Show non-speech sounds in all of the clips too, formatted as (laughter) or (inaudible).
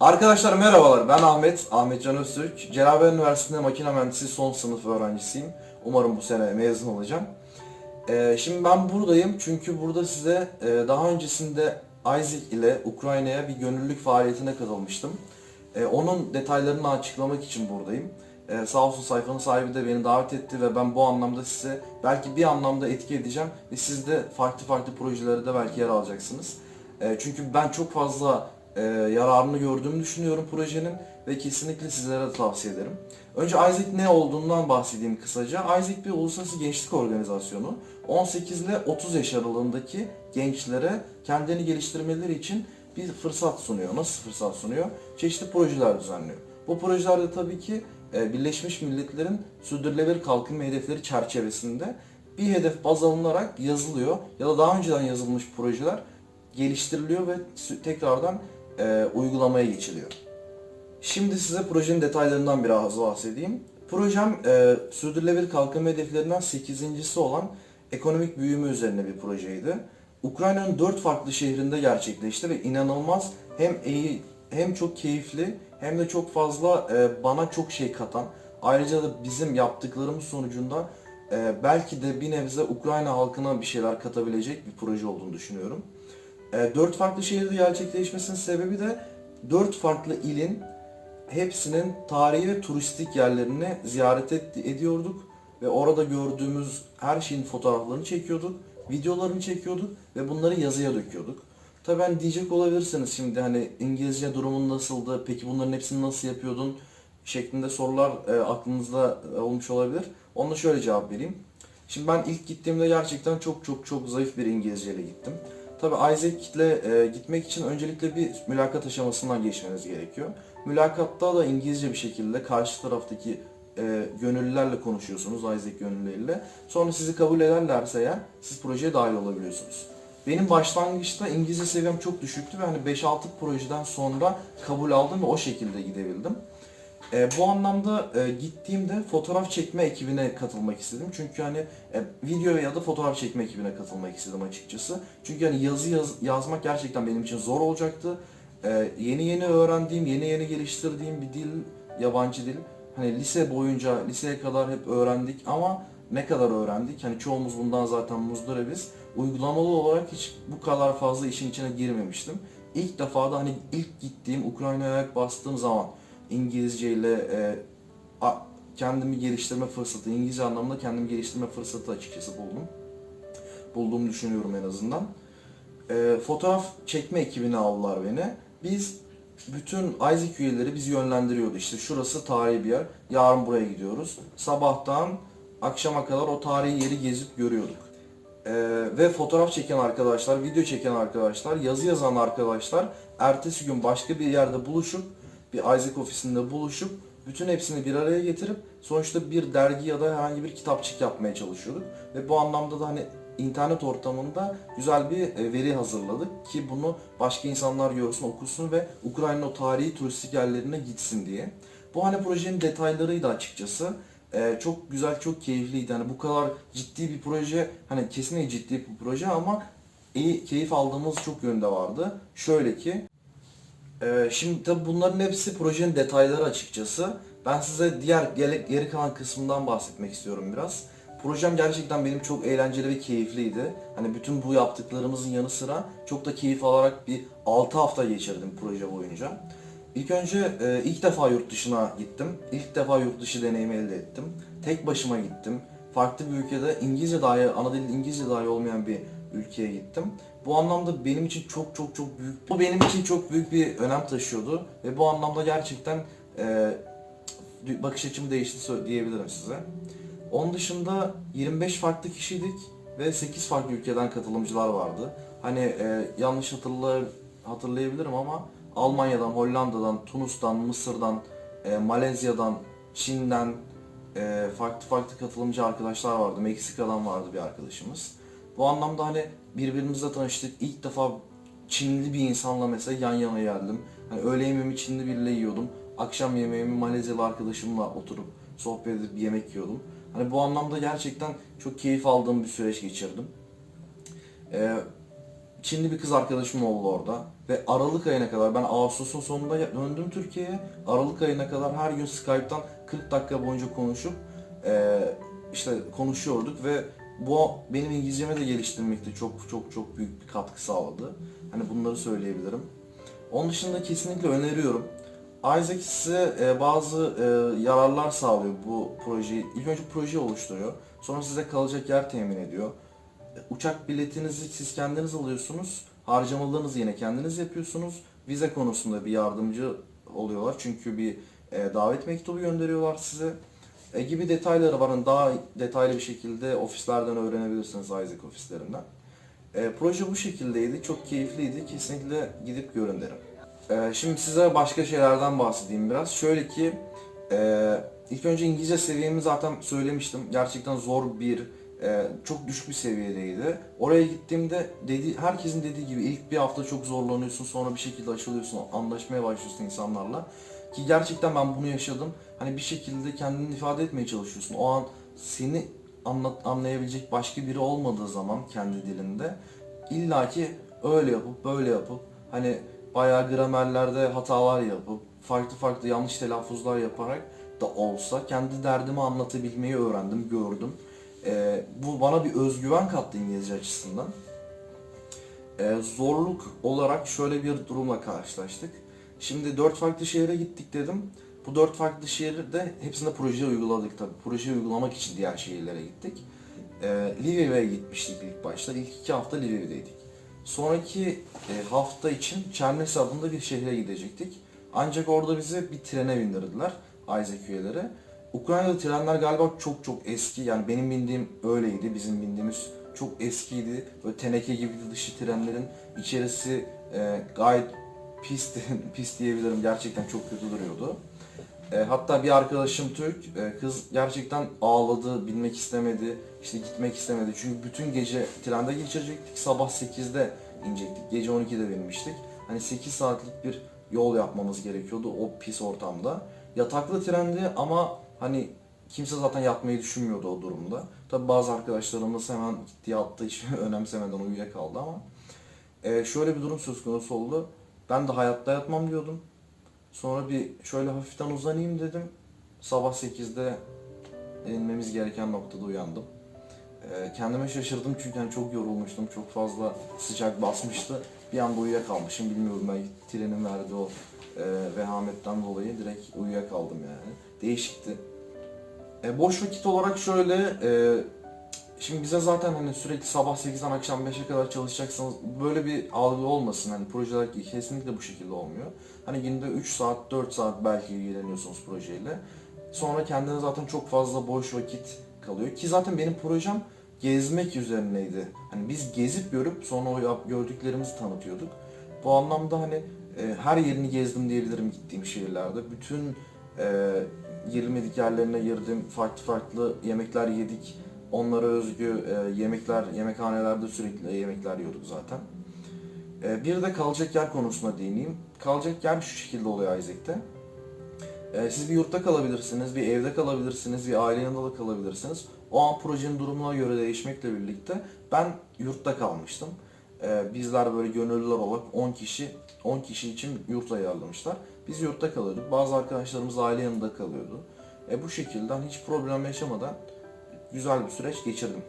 Arkadaşlar merhabalar ben Ahmet, Ahmet Can Öztürk. Cenabet Üniversitesi'nde makine mühendisi son sınıf öğrencisiyim. Umarım bu sene mezun olacağım. Ee, şimdi ben buradayım çünkü burada size e, daha öncesinde Isaac ile Ukrayna'ya bir gönüllülük faaliyetine katılmıştım. E, onun detaylarını açıklamak için buradayım. E, sağ olsun sayfanın sahibi de beni davet etti ve ben bu anlamda size belki bir anlamda etki edeceğim ve siz de farklı farklı projelerde de belki yer alacaksınız. E, çünkü ben çok fazla e, yararını gördüğümü düşünüyorum projenin ve kesinlikle sizlere de tavsiye ederim. Önce Isaac ne olduğundan bahsedeyim kısaca. Isaac bir uluslararası gençlik organizasyonu. 18 ile 30 yaş aralığındaki gençlere kendini geliştirmeleri için bir fırsat sunuyor. Nasıl fırsat sunuyor? Çeşitli projeler düzenliyor. Bu projelerde tabii ki e, Birleşmiş Milletler'in sürdürülebilir kalkınma hedefleri çerçevesinde bir hedef baz alınarak yazılıyor ya da daha önceden yazılmış projeler geliştiriliyor ve tekrardan e, uygulamaya geçiliyor. Şimdi size projenin detaylarından biraz bahsedeyim. Projem e, sürdürülebilir kalkınma hedeflerinden 8.si olan ekonomik büyüme üzerine bir projeydi. Ukrayna'nın 4 farklı şehrinde gerçekleşti ve inanılmaz hem iyi hem çok keyifli hem de çok fazla e, bana çok şey katan ayrıca da bizim yaptıklarımız sonucunda e, belki de bir nebze Ukrayna halkına bir şeyler katabilecek bir proje olduğunu düşünüyorum. E, dört farklı şehirde gerçekleşmesinin sebebi de dört farklı ilin hepsinin tarihi ve turistik yerlerini ziyaret et- ediyorduk ve orada gördüğümüz her şeyin fotoğraflarını çekiyorduk, videolarını çekiyorduk ve bunları yazıya döküyorduk. Tabii ben diyecek olabilirsiniz şimdi hani İngilizce durumun nasıldı, peki bunların hepsini nasıl yapıyordun şeklinde sorular e, aklınızda e, olmuş olabilir. Ona şöyle cevap vereyim. Şimdi ben ilk gittiğimde gerçekten çok çok çok zayıf bir İngilizceyle gittim. Tabii Isaac ile e, gitmek için öncelikle bir mülakat aşamasından geçmeniz gerekiyor. Mülakatta da İngilizce bir şekilde karşı taraftaki e, gönüllülerle konuşuyorsunuz, Isaac gönüllüleriyle. Sonra sizi kabul ederlerse eğer siz projeye dahil olabiliyorsunuz. Benim başlangıçta İngilizce seviyem çok düşüktü ve hani 5-6 projeden sonra kabul aldım ve o şekilde gidebildim. E, bu anlamda e, gittiğimde fotoğraf çekme ekibine katılmak istedim. Çünkü hani e, video ya da fotoğraf çekme ekibine katılmak istedim açıkçası. Çünkü hani yazı yaz- yazmak gerçekten benim için zor olacaktı. E, yeni yeni öğrendiğim, yeni yeni geliştirdiğim bir dil, yabancı dil. Hani lise boyunca, liseye kadar hep öğrendik ama ne kadar öğrendik? Hani çoğumuz bundan zaten muzdaribiz. Uygulamalı olarak hiç bu kadar fazla işin içine girmemiştim. İlk defa da hani ilk gittiğim Ukrayna'ya ayak bastığım zaman İngilizce ile e, a- kendimi geliştirme fırsatı, İngilizce anlamında kendimi geliştirme fırsatı açıkçası buldum. Bulduğumu düşünüyorum en azından. E, fotoğraf çekme ekibine aldılar beni. Biz bütün Isaac üyeleri bizi yönlendiriyordu. İşte şurası tarihi bir yer. Yarın buraya gidiyoruz. Sabahtan akşama kadar o tarihi yeri gezip görüyorduk. Ee, ve fotoğraf çeken arkadaşlar, video çeken arkadaşlar, yazı yazan arkadaşlar ertesi gün başka bir yerde buluşup bir Isaac ofisinde buluşup bütün hepsini bir araya getirip sonuçta bir dergi ya da herhangi bir kitapçık yapmaya çalışıyorduk. Ve bu anlamda da hani internet ortamında güzel bir e, veri hazırladık ki bunu başka insanlar görsün, okusun ve Ukrayna'nın o tarihi turistik yerlerine gitsin diye. Bu hani projenin detaylarıydı açıkçası. Ee, çok güzel, çok keyifliydi. Hani bu kadar ciddi bir proje, hani kesinlikle ciddi bir proje ama iyi keyif aldığımız çok yönde vardı. Şöyle ki, e, şimdi tabii bunların hepsi projenin detayları açıkçası. Ben size diğer gele- geri kalan kısmından bahsetmek istiyorum biraz. Projem gerçekten benim çok eğlenceli ve keyifliydi. Hani bütün bu yaptıklarımızın yanı sıra çok da keyif alarak bir 6 hafta geçirdim proje boyunca. İlk önce e, ilk defa yurt dışına gittim. İlk defa yurt dışı deneyimi elde ettim. Tek başıma gittim. Farklı bir ülkede İngilizce dahi, ana dil İngilizce dahi olmayan bir ülkeye gittim. Bu anlamda benim için çok çok çok büyük, bu benim için çok büyük bir önem taşıyordu. Ve bu anlamda gerçekten e, bakış açımı değişti diyebilirim size. Onun dışında 25 farklı kişiydik ve 8 farklı ülkeden katılımcılar vardı. Hani e, yanlış hatırla, hatırlayabilirim ama Almanya'dan, Hollanda'dan, Tunus'tan, Mısır'dan, e, Malezya'dan, Çin'den e, farklı farklı katılımcı arkadaşlar vardı. Meksika'dan vardı bir arkadaşımız. Bu anlamda hani birbirimizle tanıştık. İlk defa Çinli bir insanla mesela yan yana geldim. Hani öğle yemeğimi Çinli biriyle yiyordum. Akşam yemeğimi Malezyalı arkadaşımla oturup sohbet edip yemek yiyordum. Hani bu anlamda gerçekten çok keyif aldığım bir süreç geçirdim. Ee, Çinli bir kız arkadaşım oldu orada. Ve Aralık ayına kadar, ben Ağustos'un sonunda döndüm Türkiye'ye. Aralık ayına kadar her gün Skype'tan 40 dakika boyunca konuşup e, işte konuşuyorduk ve bu benim İngilizcemi de geliştirmekte çok çok çok büyük bir katkı sağladı. Hani bunları söyleyebilirim. Onun dışında kesinlikle öneriyorum. Isaac size e, bazı e, yararlar sağlıyor bu projeyi. İlk önce projeyi oluşturuyor. Sonra size kalacak yer temin ediyor. E, Uçak biletinizi siz kendiniz alıyorsunuz. Harcamalarınızı yine kendiniz yapıyorsunuz. Vize konusunda bir yardımcı oluyorlar. Çünkü bir davet mektubu gönderiyorlar size. E, gibi detayları var. Hani Daha detaylı bir şekilde ofislerden öğrenebilirsiniz Isaac ofislerinden. E, proje bu şekildeydi. Çok keyifliydi. Kesinlikle gidip görün derim. E, şimdi size başka şeylerden bahsedeyim biraz. Şöyle ki e, ilk önce İngilizce seviyemi zaten söylemiştim. Gerçekten zor bir, e, çok düşük bir seviyedeydi. Oraya gittiğimde dedi, herkesin dediği gibi ilk bir hafta çok zorlanıyorsun. Sonra bir şekilde açılıyorsun, anlaşmaya başlıyorsun insanlarla. Ki gerçekten ben bunu yaşadım. Hani bir şekilde kendini ifade etmeye çalışıyorsun. O an seni anlat, anlayabilecek başka biri olmadığı zaman kendi dilinde illaki öyle yapıp böyle yapıp hani bayağı gramerlerde hatalar yapıp farklı farklı yanlış telaffuzlar yaparak da olsa kendi derdimi anlatabilmeyi öğrendim, gördüm. Ee, bu bana bir özgüven kattı İngilizce açısından. Ee, zorluk olarak şöyle bir durumla karşılaştık. Şimdi dört farklı şehre gittik dedim. Bu dört farklı şehirde hepsinde proje uyguladık tabii. Proje uygulamak için diğer şehirlere gittik. Ee, Lviv'e gitmiştik ilk başta. İlk iki hafta Lviv'deydik. Sonraki e, hafta için Çernes adında bir şehre gidecektik. Ancak orada bizi bir trene bindirdiler Isaac üyeleri. Ukrayna'da trenler galiba çok çok eski. Yani benim bindiğim öyleydi. Bizim bindiğimiz çok eskiydi. Böyle teneke gibi dışı trenlerin içerisi e, gayet pis, (laughs) pis diyebilirim. Gerçekten çok kötü duruyordu. E, hatta bir arkadaşım Türk, e, kız gerçekten ağladı, binmek istemedi, işte gitmek istemedi. Çünkü bütün gece trende geçirecektik, sabah 8'de inecektik, gece 12'de binmiştik. Hani 8 saatlik bir yol yapmamız gerekiyordu o pis ortamda. Yataklı trendi ama hani kimse zaten yatmayı düşünmüyordu o durumda. Tabi bazı arkadaşlarımız hemen gitti yattı hiç (laughs) önemsemeden uyuyakaldı ama e, şöyle bir durum söz konusu oldu. Ben de hayatta yatmam diyordum. Sonra bir şöyle hafiften uzanayım dedim. Sabah 8'de inmemiz gereken noktada uyandım. Ee, kendime şaşırdım çünkü hani çok yorulmuştum. Çok fazla sıcak basmıştı. Bir anda uyuyakalmışım. Bilmiyorum belki trenin verdiği o e, vehametten dolayı direkt uyuyakaldım yani. Değişikti. E, boş vakit olarak şöyle e, Şimdi bize zaten hani sürekli sabah 8'den akşam 5'e kadar çalışacaksınız. Böyle bir algı olmasın. Hani projeler kesinlikle bu şekilde olmuyor. Hani günde 3 saat, 4 saat belki ilgileniyorsunuz projeyle. Sonra kendine zaten çok fazla boş vakit kalıyor. Ki zaten benim projem gezmek üzerineydi. Hani biz gezip görüp sonra o yap- gördüklerimizi tanıtıyorduk. Bu anlamda hani e, her yerini gezdim diyebilirim gittiğim şehirlerde. Bütün e, girmedik yerlerine girdim. Farklı farklı yemekler yedik. Onlara özgü e, yemekler, yemekhanelerde sürekli yemekler yiyorduk zaten. E, bir de kalacak yer konusuna değineyim. Kalacak yer şu şekilde oluyor Isaac'te. E, siz bir yurtta kalabilirsiniz, bir evde kalabilirsiniz, bir aile yanında da kalabilirsiniz. O an projenin durumuna göre değişmekle birlikte ben yurtta kalmıştım. E, bizler böyle gönüllüler olarak 10 kişi 10 kişi için yurt ayarlamışlar. Biz yurtta kalıyorduk. Bazı arkadaşlarımız aile yanında kalıyordu. E, bu şekilde hiç problem yaşamadan güzel bir süreç geçirdim.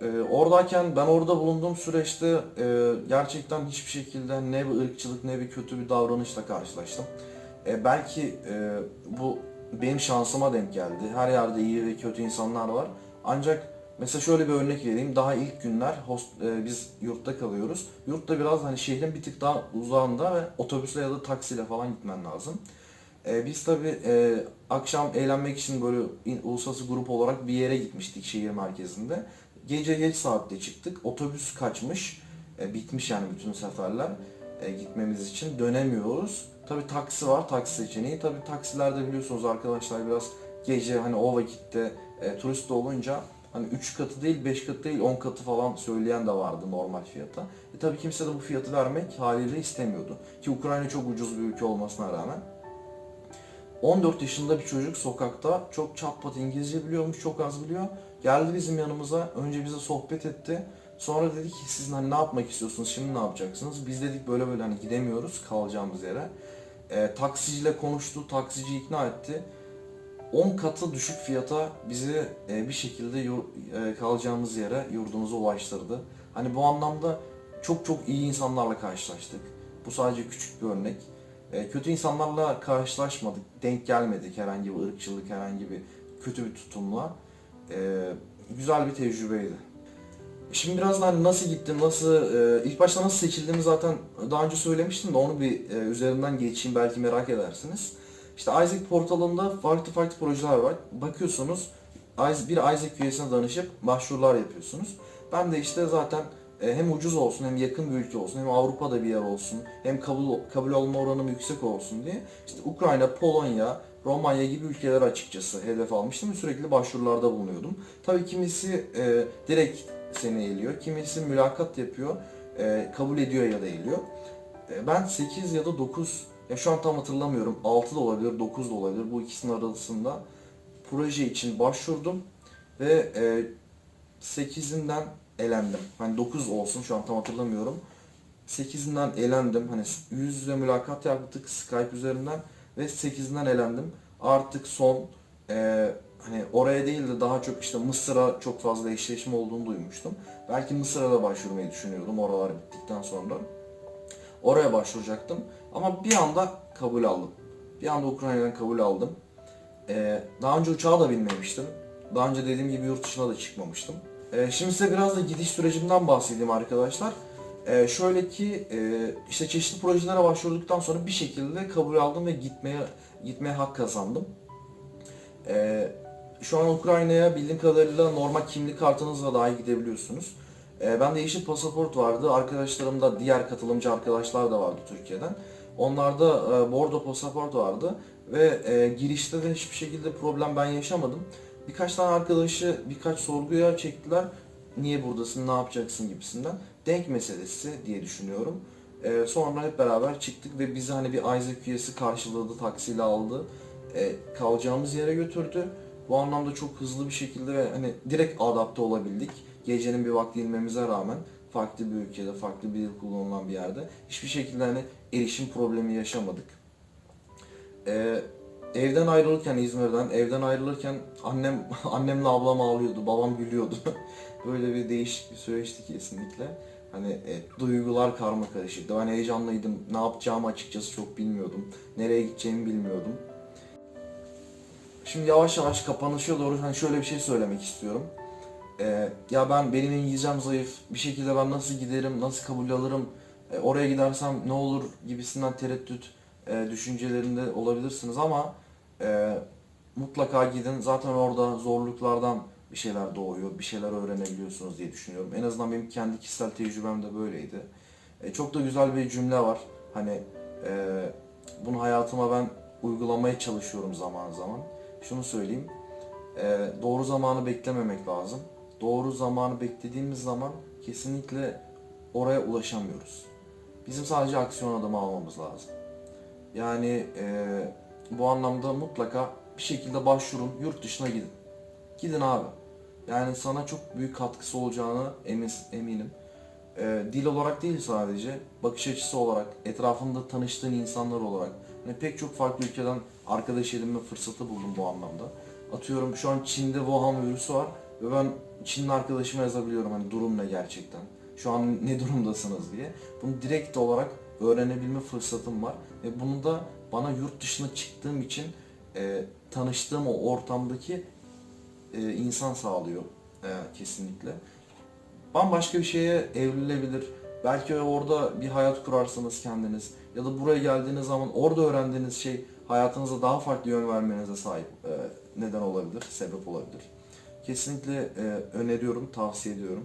Ee, oradayken ben orada bulunduğum süreçte e, gerçekten hiçbir şekilde ne bir ırkçılık ne bir kötü bir davranışla karşılaştım. E, belki e, bu benim şansıma denk geldi. Her yerde iyi ve kötü insanlar var. Ancak mesela şöyle bir örnek vereyim. Daha ilk günler host, e, biz yurtta kalıyoruz. Yurtta biraz hani şehrin bir tık daha uzağında ve otobüsle ya da taksiyle falan gitmen lazım. E, biz tabi e, akşam eğlenmek için böyle in- uluslararası grup olarak bir yere gitmiştik şehir merkezinde. Gece geç saatte çıktık. Otobüs kaçmış. E, bitmiş yani bütün seferler e, gitmemiz için. Dönemiyoruz. Tabi taksi var, taksi seçeneği. Tabi taksilerde biliyorsunuz arkadaşlar biraz gece hani o vakitte e, turist olunca hani 3 katı değil 5 katı değil 10 katı falan söyleyen de vardı normal fiyata. E tabi kimse de bu fiyatı vermek haliyle istemiyordu. Ki Ukrayna çok ucuz bir ülke olmasına rağmen. 14 yaşında bir çocuk sokakta çok çat pat İngilizce biliyormuş, çok az biliyor. Geldi bizim yanımıza, önce bize sohbet etti. Sonra dedi ki siz hani ne yapmak istiyorsunuz, şimdi ne yapacaksınız? Biz dedik böyle böyle hani gidemiyoruz kalacağımız yere. E, taksiciyle konuştu, taksici ikna etti. 10 katı düşük fiyata bizi e, bir şekilde yur- e, kalacağımız yere yurdumuza ulaştırdı. Hani bu anlamda çok çok iyi insanlarla karşılaştık. Bu sadece küçük bir örnek. E, kötü insanlarla karşılaşmadık, denk gelmedik herhangi bir ırkçılık, herhangi bir kötü bir tutumla. E, güzel bir tecrübeydi. Şimdi biraz hani nasıl gittim, nasıl, e, ilk başta nasıl seçildiğimi zaten daha önce söylemiştim de onu bir e, üzerinden geçeyim belki merak edersiniz. İşte Isaac portalında farklı farklı projeler var. Bakıyorsunuz bir Isaac üyesine danışıp başvurular yapıyorsunuz. Ben de işte zaten e, hem ucuz olsun hem yakın bir ülke olsun hem Avrupa'da bir yer olsun hem kabul kabul olma oranım yüksek olsun diye işte Ukrayna, Polonya, Romanya gibi ülkeler açıkçası hedef almıştım sürekli başvurularda bulunuyordum. Tabii kimisi e, direkt seni eliyor, kimisi mülakat yapıyor, e, kabul ediyor ya da eliyor. E, ben 8 ya da 9, ya şu an tam hatırlamıyorum, 6 da olabilir, 9 da olabilir bu ikisinin arasında proje için başvurdum ve e, 8'inden elendim. Hani 9 olsun şu an tam hatırlamıyorum. 8'inden elendim. Hani yüz yüze mülakat yaptık Skype üzerinden ve 8'inden elendim. Artık son e, hani oraya değil de daha çok işte Mısır'a çok fazla eşleşme olduğunu duymuştum. Belki Mısır'a da başvurmayı düşünüyordum oralar bittikten sonra. Oraya başvuracaktım ama bir anda kabul aldım. Bir anda Ukrayna'dan kabul aldım. Ee, daha önce uçağa da binmemiştim. Daha önce dediğim gibi yurt dışına da çıkmamıştım. Ee, şimdi size biraz da gidiş sürecimden bahsedeyim arkadaşlar. Ee, şöyle ki e, işte çeşitli projelere başvurduktan sonra bir şekilde kabul aldım ve gitmeye gitmeye hak kazandım. Ee, şu an Ukrayna'ya bildiğim kadarıyla normal kimlik kartınızla dahi gidebiliyorsunuz. Ee, ben de yeşil pasaport vardı. Arkadaşlarımda diğer katılımcı arkadaşlar da vardı Türkiye'den. Onlarda e, bordo pasaport vardı ve e, girişte de hiçbir şekilde problem ben yaşamadım. Birkaç tane arkadaşı birkaç sorguya çektiler. Niye buradasın, ne yapacaksın gibisinden. Denk meselesi diye düşünüyorum. E, sonra hep beraber çıktık ve bizi hani bir Isaac üyesi karşıladı, taksiyle aldı. E, kalacağımız yere götürdü. Bu anlamda çok hızlı bir şekilde ve hani direkt adapte olabildik. Gecenin bir vakti inmemize rağmen farklı bir ülkede, farklı bir dil kullanılan bir yerde hiçbir şekilde hani erişim problemi yaşamadık. Ee, evden ayrılırken İzmir'den, evden ayrılırken annem (laughs) annemle ablam ağlıyordu, babam gülüyordu. (laughs) Böyle bir değişik bir süreçti kesinlikle. Hani e, duygular karma karışıktı. Ben heyecanlıydım. Ne yapacağımı açıkçası çok bilmiyordum. Nereye gideceğimi bilmiyordum. Şimdi yavaş yavaş kapanışa doğru hani şöyle bir şey söylemek istiyorum. Ee, ya ben benim İngilizcem zayıf, bir şekilde ben nasıl giderim, nasıl kabul alırım, e, oraya gidersem ne olur gibisinden tereddüt e, düşüncelerinde olabilirsiniz ama e, mutlaka gidin. Zaten orada zorluklardan bir şeyler doğuyor, bir şeyler öğrenebiliyorsunuz diye düşünüyorum. En azından benim kendi kişisel tecrübem de böyleydi. E, çok da güzel bir cümle var. Hani e, bunu hayatıma ben uygulamaya çalışıyorum zaman zaman. Şunu söyleyeyim. e, doğru zamanı beklememek lazım. Doğru zamanı beklediğimiz zaman kesinlikle oraya ulaşamıyoruz. Bizim sadece aksiyon adımı almamız lazım. Yani e, bu anlamda mutlaka bir şekilde başvurun, yurt dışına gidin. Gidin abi. Yani sana çok büyük katkısı olacağını emin, eminim. E, dil olarak değil sadece, bakış açısı olarak, etrafında tanıştığın insanlar olarak. Yani pek çok farklı ülkeden arkadaş edinme fırsatı buldum bu anlamda. Atıyorum şu an Çin'de Wuhan virüsü var ve ben Çinli arkadaşıma yazabiliyorum hani durum ne gerçekten. Şu an ne durumdasınız diye. Bunu direkt olarak öğrenebilme fırsatım var. Ve bunu da bana yurt dışına çıktığım için e, tanıştığım o ortamdaki e, insan sağlıyor e, kesinlikle. Bambaşka bir şeye evrilebilir. Belki orada bir hayat kurarsınız kendiniz. Ya da buraya geldiğiniz zaman orada öğrendiğiniz şey hayatınıza daha farklı yön vermenize sahip e, neden olabilir, sebep olabilir. Kesinlikle e, öneriyorum, tavsiye ediyorum.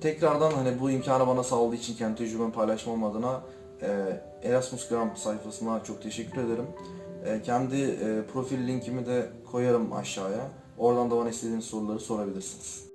Tekrardan hani bu imkanı bana sağladığı için kendi tecrübemi paylaşmam adına e, Erasmus Gram sayfasına çok teşekkür ederim. E, kendi e, profil linkimi de koyarım aşağıya. Oradan da bana istediğiniz soruları sorabilirsiniz.